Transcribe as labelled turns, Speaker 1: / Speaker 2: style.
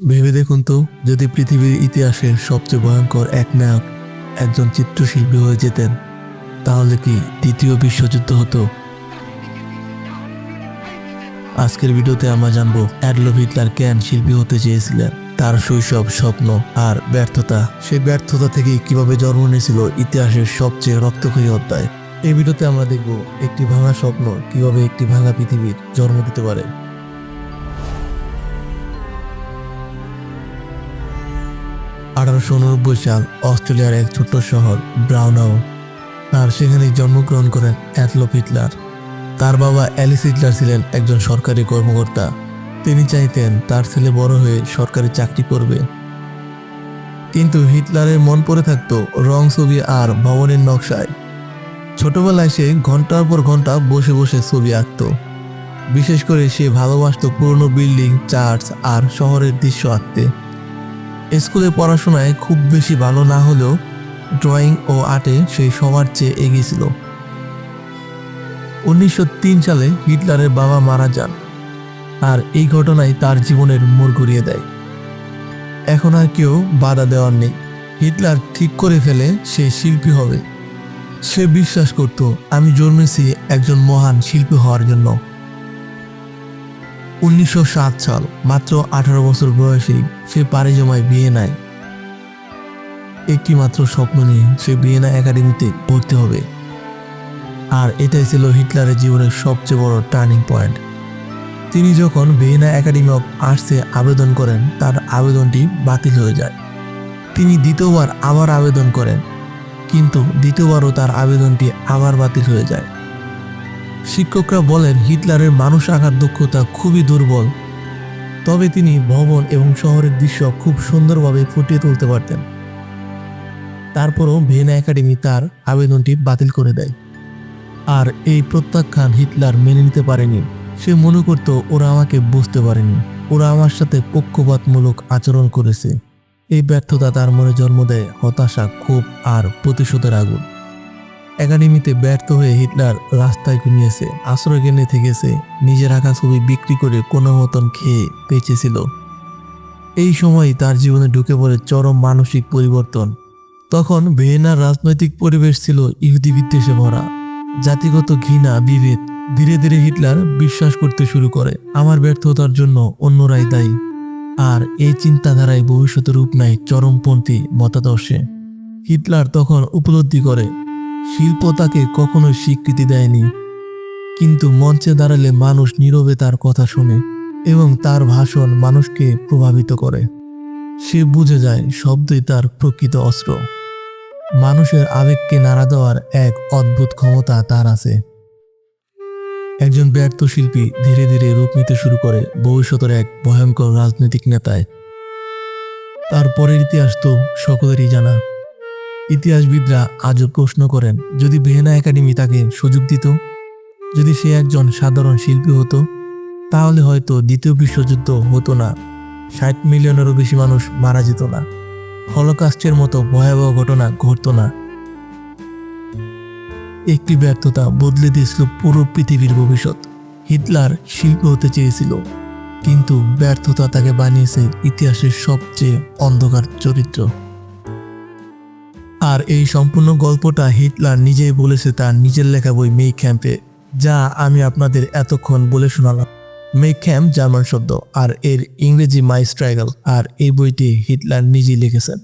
Speaker 1: ভেবে দেখুন তো, যদি পৃথিবীর ইতিহাসের সবচেয়ে ভয়ঙ্কর এক নায়ক একজন চিত্রশিল্পী হয়ে যেতেন, তাহলে কি দ্বিতীয় বিশ্বযুদ্ধ হতো? আজকের ভিডিওতে আমরা জানব অ্যাডলফ হিটলার কেন শিল্পী হতে চেয়েছিলেন? তার শৈশব, স্বপ্ন আর ব্যর্থতা। সেই ব্যর্থতা থেকে কীভাবে জন্ম নিয়েছিল ইতিহাসের সবচেয়ে রক্তক্ষয়ী অধ্যায়? এই ভিডিওতে আমরা দেখব একটি ভাঙা স্বপ্ন কীভাবে একটি ভাঙা পৃথিবীর জন্ম দিতে পারে। আঠারোশো উননব্বই সাল অস্ট্রেলিয়ার এক ছোট্ট শহর, ব্রাউনাও। আর সেখানে জন্মগ্রহণ করেন অ্যাডলফ হিটলার। তার বাবা অ্যালিস হিটলার ছিলেন একজন সরকারি কর্মকর্তা। তিনি চাইতেন তার ছেলে বড় হয়ে সরকারি চাকরি করবে। কিন্তু হিটলারের মন পড়ে থাকত রং ছবি আর ভবনের নকশায়। ছোটবেলায় সে ঘণ্টার পর ঘণ্টা বসে বসে ছবি আঁকত। বিশেষ করে সে ভালোবাসতো পুরনো বিল্ডিং, চার্চ আর শহরের দৃশ্য আঁকতে। স্কুলে পড়াশোনায় খুব বেশি ভালো না হলেও ড্রয়িং ও আর্টে সে সবার চেয়ে এগিয়ে ছিল। উনিশশো সালে হিটলারের বাবা মারা যান আর এই ঘটনায় তার জীবনের মোড় ঘুরিয়ে দেয়। এখন আর কেউ বাধা দেওয়ার নেই। হিটলার ঠিক করে ফেলে সে শিল্পী হবে। সে বিশ্বাস করত, আমি জন্মেছি একজন মহান শিল্পী হওয়ার জন্য। উনিশশো সাত সাল, মাত্র আঠারো বছর বয়সেই সে পাড়ি জমায় বিয়ে নেয়। একটি মাত্র স্বপ্ন নিয়ে সে বিয়েনা একাডেমিতে পড়তে হবে। আর এটাই ছিল হিটলারের জীবনের সবচেয়ে বড় টার্নিং পয়েন্ট। তিনি যখন ভিয়েনা একাডেমি অফ আর্টসে আবেদন করেন, তার আবেদনটি বাতিল হয়ে যায়। তিনি দ্বিতীয়বার আবার আবেদন করেন, কিন্তু দ্বিতীয়বারও তার আবেদনটি আবার বাতিল হয়ে যায়। শিক্ষকরা বলেন, হিটলারের মানুষ আঁকার দক্ষতা খুবই দুর্বল। তবে তিনি ভবন এবং শহরের দৃশ্য খুব সুন্দরভাবে ফুটিয়ে তুলতে পারতেন। তারপরও ভিয়েনা একাডেমি তার আবেদনটি বাতিল করে দেয়। আর এই প্রত্যাখ্যান হিটলার মেনে নিতে পারেনি। সে মনে করত, ওরা আমাকে বুঝতে পারেনি। ওরা আমার সাথে পক্ষপাতমূলক আচরণ করেছে। এই ব্যর্থতা তার মনে জন্ম দেয়, হতাশা, ক্ষোভ আর প্রতিশোধের আগুন। একাডেমিতে ব্যর্থ হয়ে হিটলার রাস্তায় ঘুমিয়েছে, আশ্রয় কেন্দ্রে থেকেছে, নিজের আঁকা ছবি বিক্রি করে কোনো মতন খেয়ে বেঁচেছিল। এই সময় তার জীবনে ঢুকে পড়ে চরম মানসিক পরিবর্তন। তখন ভিয়েনার রাজনৈতিক পরিবেশ ছিল ইহুদি বিদ্বেষে ভরা। জাতিগত ঘৃণা, বিভেদ ধীরে ধীরে হিটলার বিশ্বাস করতে শুরু করে। আমার ব্যর্থতার জন্য অন্যরাই দায়ী। আর এই চিন্তাধারায় ভবিষ্যতে রূপ নেয় চরমপন্থী মতাদর্শে। হিটলার তখন উপলব্ধি করে শিল্প তাকে কখনো স্বীকৃতি দেয়নি। কিন্তু মঞ্চে দাঁড়ালে মানুষ নীরবে তার কথা শুনে এবং তার ভাষণ মানুষকে প্রভাবিত করে। সে বুঝে যায় শব্দই তার প্রকৃত অস্ত্র। মানুষের আবেগকে নাড়া দেওয়ার এক অদ্ভুত ক্ষমতা তার আছে। একজন ব্যর্থ শিল্পী ধীরে ধীরে রূপ নিতে শুরু করে ভবিষ্যতের এক ভয়ঙ্কর রাজনৈতিক নেতায়। তার পরের ইতিহাস তো সকলেরই জানা। ইতিহাসবিদরা আজও প্রশ্ন করেন, যদি ভিয়েনা একাডেমি তাকে সুযোগ দিত? যদি সে একজন সাধারণ শিল্পী হতো, তাহলে হয়তো দ্বিতীয় বিশ্বযুদ্ধ হতো না। ষাট মিলিয়নেরও বেশি মানুষ মারা যেত না। হলোকাস্টের মতো ভয়াবহ ঘটনা ঘটতো না। একটি ব্যর্থতা বদলে দিয়েছিল পুরো পৃথিবীর ভবিষ্যৎ। হিটলার শিল্পী হতে চেয়েছিল, কিন্তু ব্যর্থতা তাকে বানিয়েছে ইতিহাসের সবচেয়ে অন্ধকার চরিত্র। আর এই সম্পূর্ণ গল্পটা হিটলার নিজেই বলেছে তার নিজের লেখা বই মেই ক্যাম্পে, যা আমি আপনাদের এতক্ষণ বলে শোনালাম। মেক ক্যাম্প জার্মান শব্দ, আর এর ইংরেজি মাই স্ট্রাইগল আর এই বইটি হিটলার নিজেই লিখেছেন।